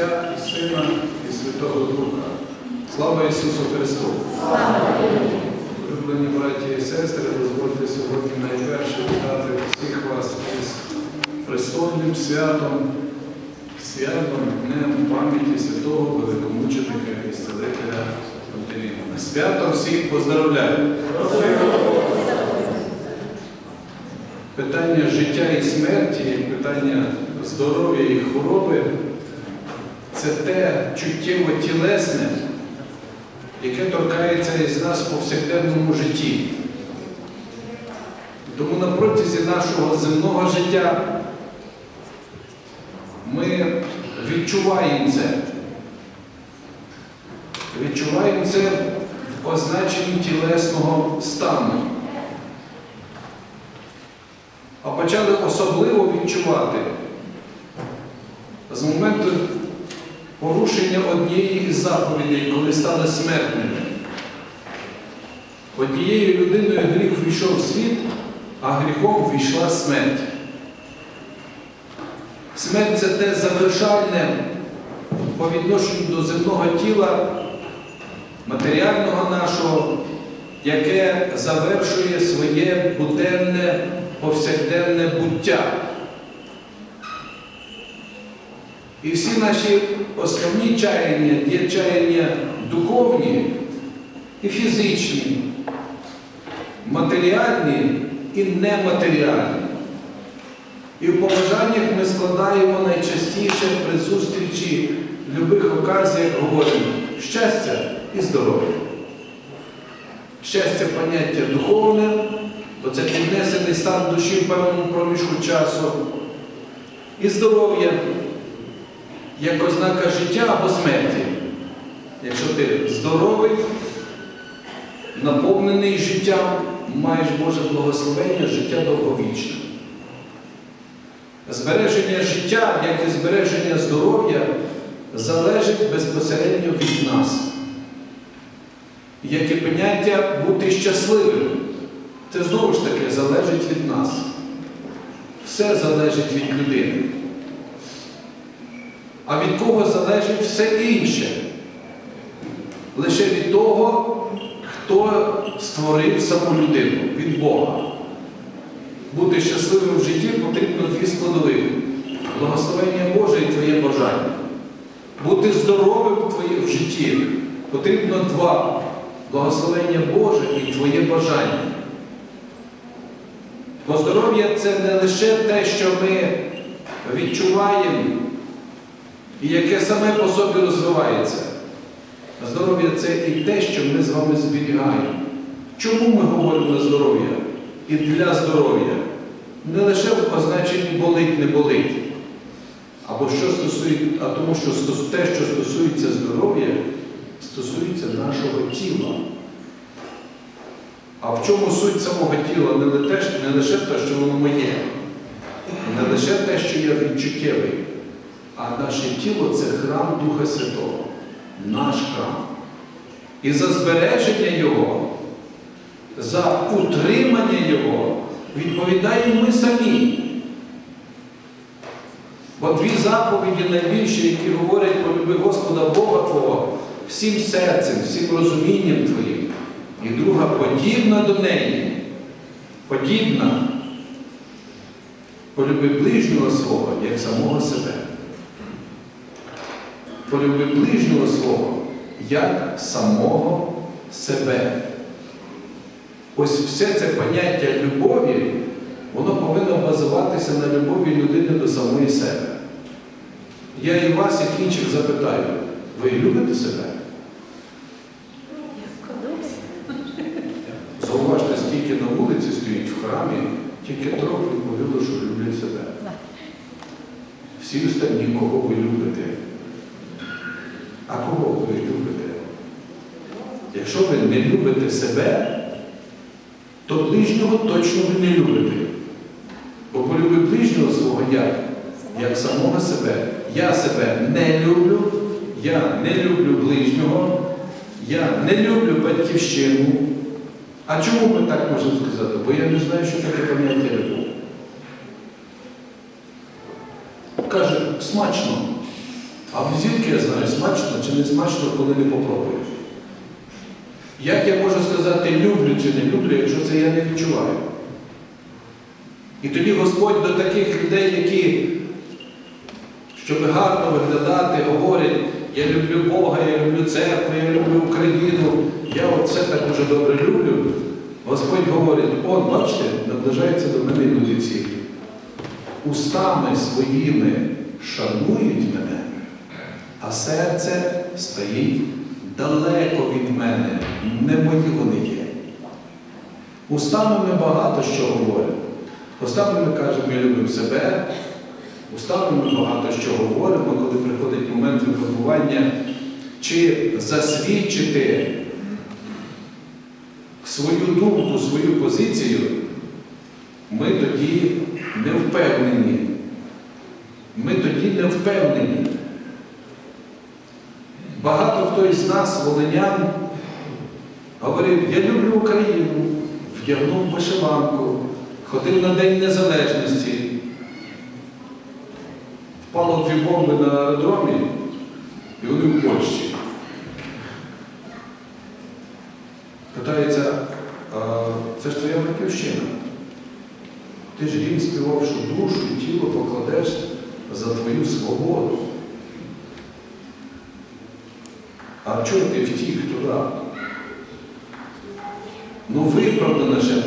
Отця і Сина і Святого Духа. Слава Ісусу Христу! Улюблені браті і сестри, дозвольте сьогодні найперше вітати всіх вас із престольним святом, святом Днем пам'яті святого великомученика і Ісцелителя Пантелеймона. Свято всіх поздравляю! Питання життя і смерті, питання здоров'я і хвороби це те чуттєво тілесне, яке торкається із нас в повсякденному житті. Тому на протязі нашого земного життя ми відчуваємо це. Відчуваємо це в означенні тілесного стану. А почали особливо відчувати з моменту порушення однієї із заповідей, коли стали смертними. Однією людиною гріх війшов в світ, а гріхом війшла смерть. Смерть це те завершальне по відношенню до земного тіла, матеріального нашого, яке завершує своє буденне, повсякденне буття. І всі наші основні чаяння є чаяння духовні і фізичні, матеріальні і нематеріальні. І в побажаннях ми складаємо найчастіше при зустрічі в будь-яких оказіях говоримо щастя і здоров'я. Щастя поняття духовне, бо це піднесений стан душі в певному проміжку часу. І здоров'я як ознака життя або смерті. Якщо ти здоровий, наповнений життям, маєш Боже благословення, життя довговічне. Збереження життя, як і збереження здоров'я, залежить безпосередньо від нас. Як і поняття бути щасливим, це знову ж таки залежить від нас. Все залежить від людини. А від кого залежить все інше? Лише від того, хто створив саму людину, від Бога. Бути щасливим в житті потрібно дві складових. Благословення Боже і твоє бажання. Бути здоровим в житті потрібно два. Благословення Боже і твоє бажання. Бо здоров'я це не лише те, що ми відчуваємо і яке саме по собі розвивається. Здоров'я це і те, що ми з вами зберігаємо. Чому ми говоримо здоров'я? І для здоров'я. Не лише в означенні болить, не болить. Або що стосується, а тому, що те, що стосується здоров'я, стосується нашого тіла. А в чому суть самого тіла? Не лише, не лише те, що воно моє, не лише те, що я відчуттєвий. А наше тіло це храм Духа Святого, наш храм. І за збереження Його, за утримання Його відповідаємо ми самі. Бо дві заповіді найбільші, які говорять про люби Господа Бога Твого всім серцем, всім розумінням Твоїм. І друга подібна до неї, подібна, полюби ближнього свого, як самого себе полюби ближнього свого, як самого себе. Ось все це поняття любові, воно повинно базуватися на любові людини до самої себе. Я і вас, як інших, запитаю, ви любите себе? Зауважте, скільки на вулиці стоїть в храмі, тільки трохи відповіли, що люблять себе. Всі останні, кого ви любите. А кого ви любите? Якщо ви не любите себе, то ближнього точно ви не любите. Бо полюби ближнього свого як? Як самого себе. Я себе не люблю, я не люблю ближнього, я не люблю батьківщину. А чому ми так можемо сказати? Бо я не знаю, що таке поняття любов. Каже, смачно. А звідки я знаю, смачно чи не смачно, коли не попробуєш? Як я можу сказати люблю чи не люблю, якщо це я не відчуваю? І тоді Господь до таких людей, які, щоб гарно виглядати, говорять, я люблю Бога, я люблю церкву, я люблю Україну, я оце так дуже добре люблю. Господь говорить, он, бачите, наближається до мене люди ці. Устами своїми шанують мене, а серце стоїть далеко від мене, не мої вони є. Устами ми багато що говоримо. Устами ми кажемо, ми любимо себе, устами ми багато що говоримо, коли приходить момент випробування, чи засвідчити свою думку, свою позицію, ми тоді не впевнені. Ми тоді не впевнені. Багато хто із нас, волинян, говорив, я люблю Україну, вдягнув вишиванку, ходив на День Незалежності. Впало дві бомби на аеродромі, і вони в Польщі. Питається, це ж твоя батьківщина. Ти ж їм співав, що душу і тіло покладеш за твою свободу. А чого ти втік туди? Ну, виправдано же,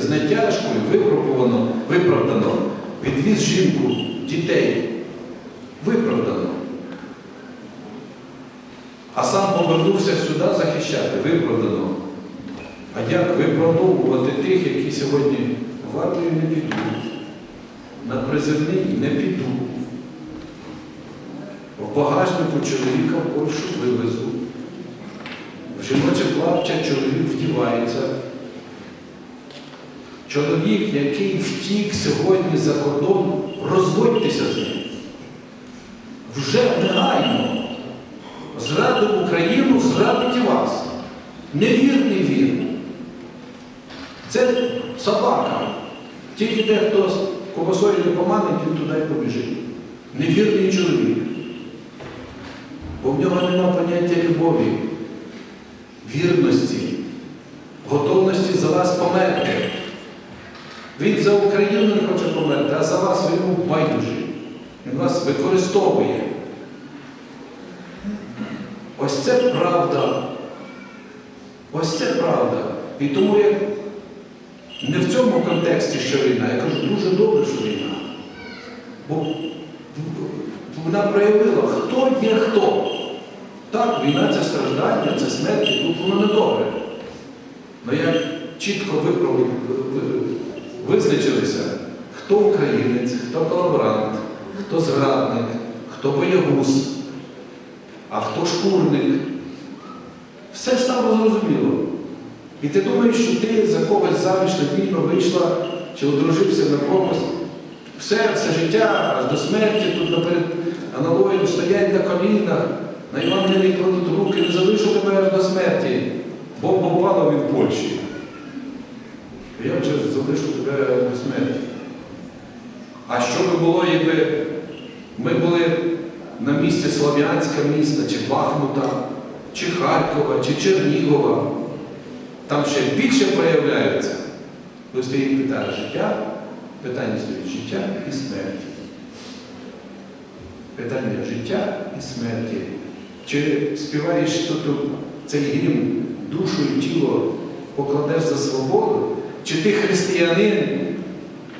з натяжкою випробувано, виправдано, відвіз жінку, дітей. Виправдано. А сам повернувся сюди захищати, виправдано. А як виправдовувати тих, які сьогодні в армію не підуть, на призивний не підуть. В багажнику чоловіка в Польщу вивезу. В жіноче плаття чоловік вдівається. Чоловік, який втік сьогодні за кордон, розводьтеся з ним. Вже негайно зрадив Україну, зрадить і вас. Невірний він. Це собака. Тільки дехто з не поманить, він туди побіжить. Невірний чоловік. Бо в нього нема поняття любові, вірності, готовності за вас померти. Він за Україну не хоче померти, а за вас йому байдужий. Він вас використовує. Ось це правда. Ось це правда. І тому я не в цьому контексті, що війна, я кажу, дуже добре, що війна. Бо вона проявила, хто є хто. Так, війна це страждання, це смерть, тут воно не добре. Але як чітко визначилися, хто українець, хто колаборант, хто зрадник, хто боягуз, а хто шкурник. Все стало зрозуміло. І ти думаєш, що ти за когось заміж надійно вийшла чи одружився на комусь. Все, все життя аж до смерті тут наперед аналогію стоять на колінах, на Івангелії кладуть руки, не залишу тебе аж до смерті. Бомба впала він в Польщі. Я вже залишу тебе до смерті. А що би було, якби ми були на місці Слов'янська міста, чи Бахмута, чи Харкова, чи Чернігова? Там ще більше проявляється. Ви стоїть питання життя, питання стоїть життя і смерті. Питання життя і смерті. Чи співаєш тут цей гімн душу і тіло покладеш за свободу? Чи ти християнин,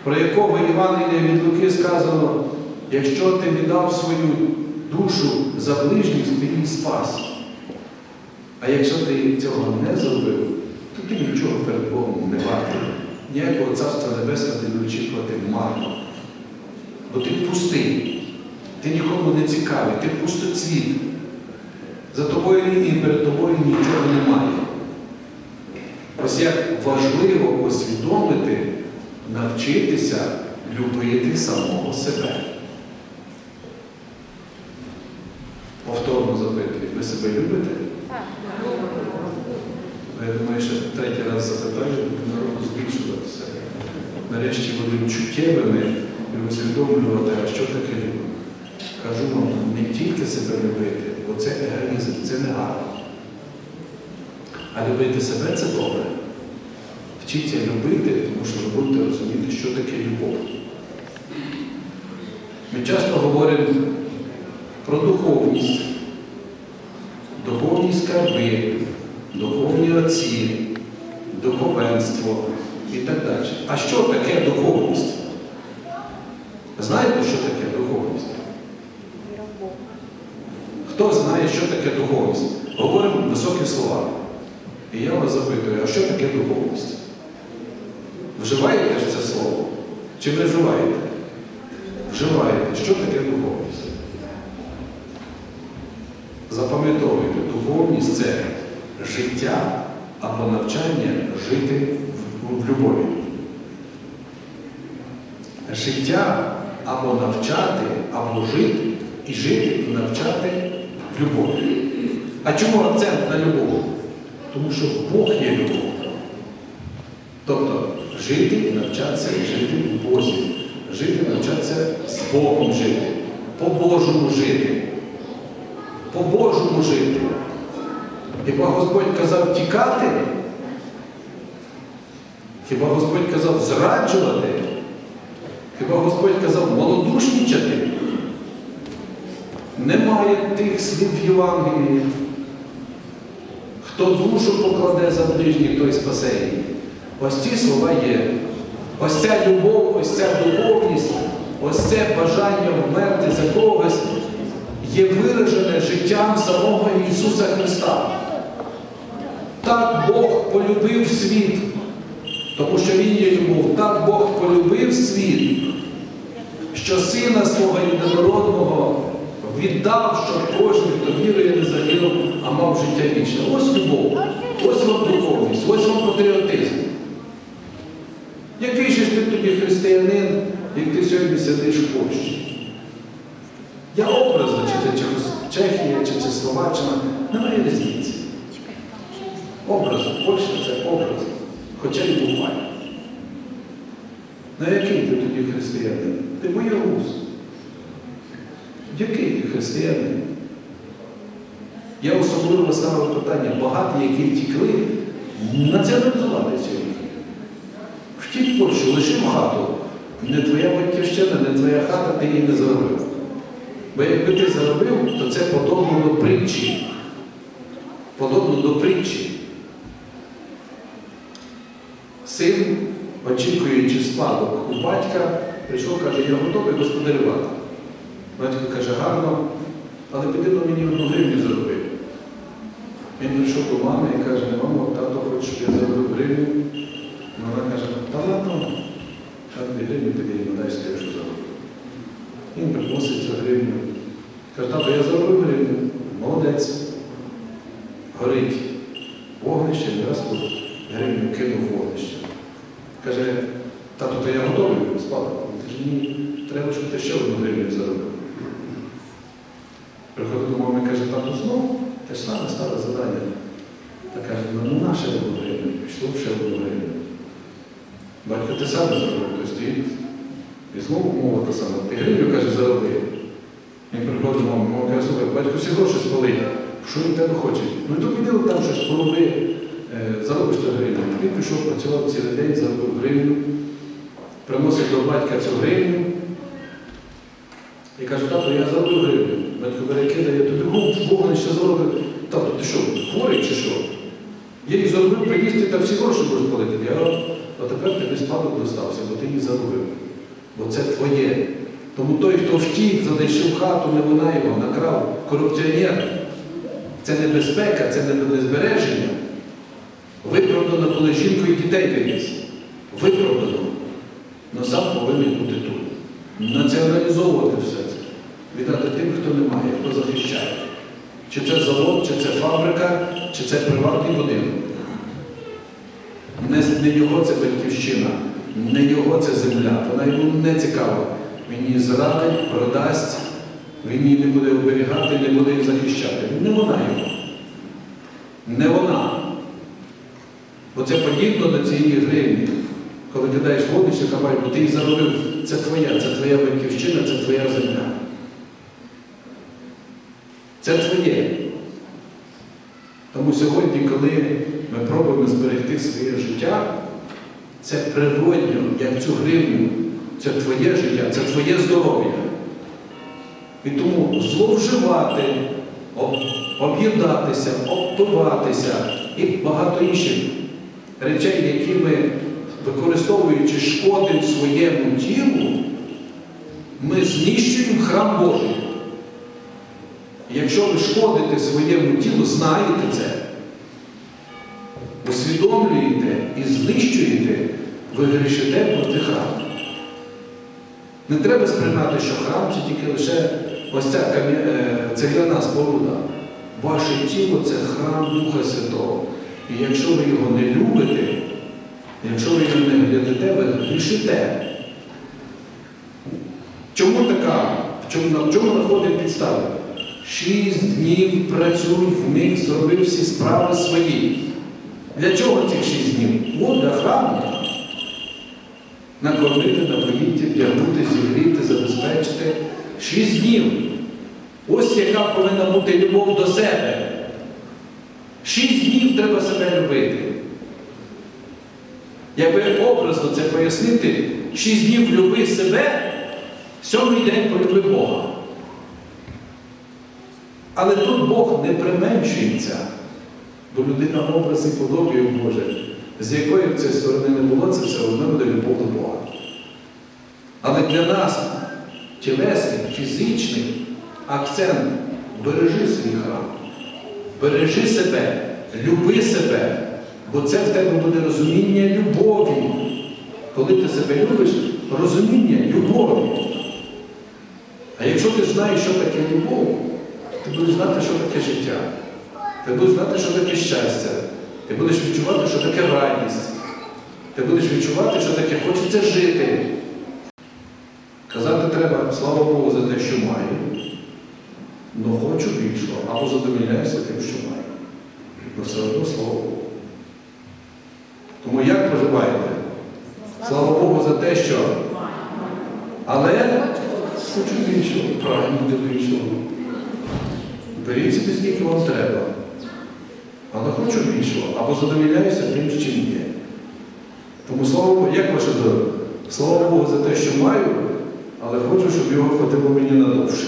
про якого Євангелія від Луки сказано, якщо ти віддав свою душу за ближність, ти її спас. А якщо ти цього не зробив, то ти нічого перед Богом не вартий. Ніякого Царства Небесного ти не очікувати марно. Бо ти пустий, ти нікому не цікавий, ти пустоцвіт. За тобою і перед тобою нічого немає. Ось як важливо усвідомити, навчитися любити самого себе. Повторно запитую, ви себе любите? Я думаю, що третій раз запитаю, народу збільшуватися. Нарешті будемо чуттєвими і усвідомлювати, а що таке любов. кажу вам, не тільки себе любити, бо це егоїзм, це не гарно. А любити себе це добре. Вчіться любити, тому що ви будете розуміти, що таке любов. Ми часто говоримо про духовність, духовні скарби, духовні отці, духовенство і так далі. А що таке духовність? Знаєте, що таке духовність? Хто знає, що таке духовність? Говоримо високі слова. І я вас запитую, а що таке духовність? Вживаєте ж це слово? Чи не вживаєте? Вживаєте. Що таке духовність? Запам'ятовуйте, духовність це життя або навчання жити в, любові. Життя або навчати, або жити і жити і навчати в любові. А чому акцент на любов? Тому що Бог є любов. Тобто жити і навчатися жити в Бозі, жити навчатися з Богом жити, по-божому жити, по-божому жити. Хіба Господь казав тікати? Хіба Господь казав зраджувати? Хіба Господь казав малодушнічати? Немає тих слів Євангелії. Хто душу покладе за ближніх, той спасе її. Ось ці слова є. Ось ця любов, ось ця духовність, ось це бажання вмерти за когось є виражене життям самого Ісуса Христа. Так Бог полюбив світ, тому що Він є любов. Так Бог полюбив світ, що Сина свого єдинородного віддав, щоб кожен, хто вірує, не загинув, а мав життя вічне. Ось любов, ось вам духовність, ось вам патріотизм. Який же ти тоді християнин, як ти сьогодні сидиш в Польщі? Я образно, чи це Чехія, чи це Словаччина, немає різниці. Образно, Польща це образ, хоча й буває. На який ти тоді християнин? Ти боягуз. Який ти християнин? Я особливо ставив питання, багаті, які втікли, націоналізувати сьогодні. Втік Польщу, лишив хату. Не твоя батьківщина, не твоя хата, ти її не заробив. Бо якби ти заробив, то це подобно до притчі. Подобно до притчі. Син, очікуючи спадок у батька, прийшов, каже, я готовий господарювати. Батько каже, гарно, але піди мені одну гривню зароби. Він прийшов до мами і каже, мамо, тато хоче, щоб я заробив гривню. Вона каже, та ладно, а дві гривні дай скажи, що заробив. Він приносить цю гривню. Каже, тато, я заробив гривню. Молодець. Горить вогнище, і раз тут гривню кинув в вогнище. Каже, тато, то я готовий спати. Він каже, ні, треба, щоб ти ще одну гривню заробив. Приходить до мами і каже, тату знову те ж саме старе завдання. Та каже, ну наше одну гривню, пішло ще гривню. Батько ти саме зробив, той. І знову мова та сама. Ти гривню, каже, заробив. Він приходить до мами, мама каже, слухай, батько всі гроші спалить. Що він тебе хоче? Ну то піди там щось пороби, е, заробиш ту гривню. Він пішов, працював цілий день, заробив гривню, приносить до батька цю гривню. І каже, тато, я заробив гривню. Бере кидає, тобі губ, вогнище заробив. Тато, ти що, хворий чи що? Я їх заробив приніс, ти там всі гроші платити. Я, а тепер тобі спадок достався, бо ти їх заробив. Бо це твоє. Тому той, хто втік, залишив хату, не вона його, накрав, корупціонер. Це небезпека, це не збереження. Виправдано, коли жінку і дітей привіз. Виправдано. Но сам повинен бути тут. Націоналізовувати все це. Віддати хто не має, хто захищає. Чи це завод, чи це фабрика, чи це приватний будинок. Не, не його це батьківщина, не його це земля. Вона йому не цікава. Він її зрадить, продасть, він її не буде оберігати, не буде її захищати. Не вона його. Не вона. Бо це подібно до цієї гривні. Коли кидаєш хабай, бо ти її заробив, це твоя, це твоя батьківщина, це твоя земля. Це твоє. Тому сьогодні, коли ми пробуємо зберегти своє життя, це природньо, як цю гривню. Це твоє життя, це твоє здоров'я. І тому зловживати, об- об'їдатися, обтуватися і багато інших речей, які ми, використовуючи шкодимо своєму тілу, ми знищуємо храм Божий. Якщо ви шкодите своєму тілу, знаєте це, усвідомлюєте і знищуєте, ви грішите проти храму. Не треба сприймати, що храм це тільки лише ось ця е, цегляна споруда. Ваше тіло це храм Духа Святого. І якщо ви його не любите, якщо ви його не глядите, ви грішите. Чому така? В чому, в чому знаходить підстави? Шість днів працюй в них, зробив всі справи свої. Для чого цих шість днів? От для храму. Накормити, напоїти, вдягнути, зігріти, забезпечити. Шість днів. Ось яка повинна бути любов до себе. Шість днів треба себе любити. Якби образно це пояснити, шість днів люби себе, сьомий день полюби Бога. Але тут Бог не применшується, бо людина образ і подобає Боже. З якої б цієї сторони не було, це все одно буде любов до Бога. Але для нас тілесний, фізичний акцент бережи свій храм, бережи себе, люби себе, бо це в тебе буде розуміння любові. Коли ти себе любиш, розуміння любові. А якщо ти знаєш, що таке любов, ти будеш знати, що таке життя. Ти будеш знати, що таке щастя. Ти будеш відчувати, що таке радість. Ти будеш відчувати, що таке хочеться жити. Казати треба, слава Богу, за те, що маю. Ну хочу більшого, або задовільняюся тим, що маю. Ну все одно слава Богу. Тому як проживаєте? Слава Богу за те, що. Але хочу більшого, правильно буде більшого. Беріть скільки вам треба. Але хочу більшого. Або задовільняюся тим, чим є. Тому слава Богу, як ваше здоров'я? Слава Богу за те, що маю, але хочу, щоб його хватило мені надовше.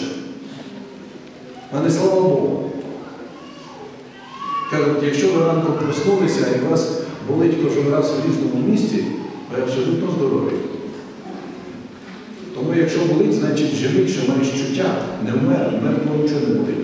А не слава Богу. Кажуть, якщо ви ранку проснулися і вас болить кожен раз в різному місці, ви абсолютно здорові. Тому якщо болить, значить живий, що маєш чуття, не вмер, мертвого нічого не болить.